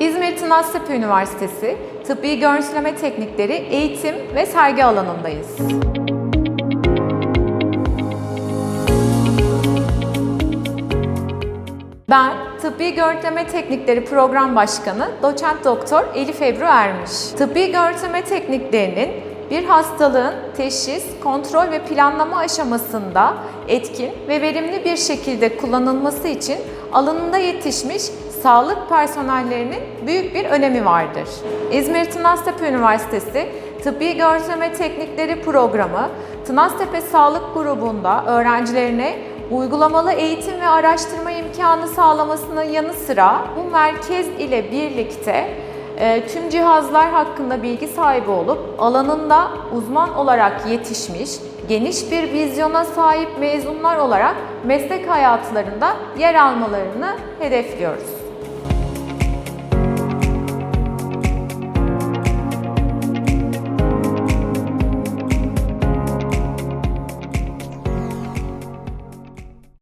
İzmir Tınaztepe Üniversitesi Tıbbi Görüntüleme Teknikleri eğitim ve sergi alanındayız. Ben Tıbbi Görüntüleme Teknikleri Program Başkanı Doçent Doktor Elif Ebru Ermiş. Tıbbi görüntüleme tekniklerinin bir hastalığın teşhis, kontrol ve planlama aşamasında etkin ve verimli bir şekilde kullanılması için alanında yetişmiş sağlık personellerinin büyük bir önemi vardır. İzmir Tınaztepe Üniversitesi Tıbbi Görüntüleme Teknikleri Programı, Tınaztepe Sağlık Grubu'nda öğrencilerine uygulamalı eğitim ve araştırma imkanı sağlamasının yanı sıra bu merkez ile birlikte e, tüm cihazlar hakkında bilgi sahibi olup alanında uzman olarak yetişmiş, geniş bir vizyona sahip mezunlar olarak meslek hayatlarında yer almalarını hedefliyoruz.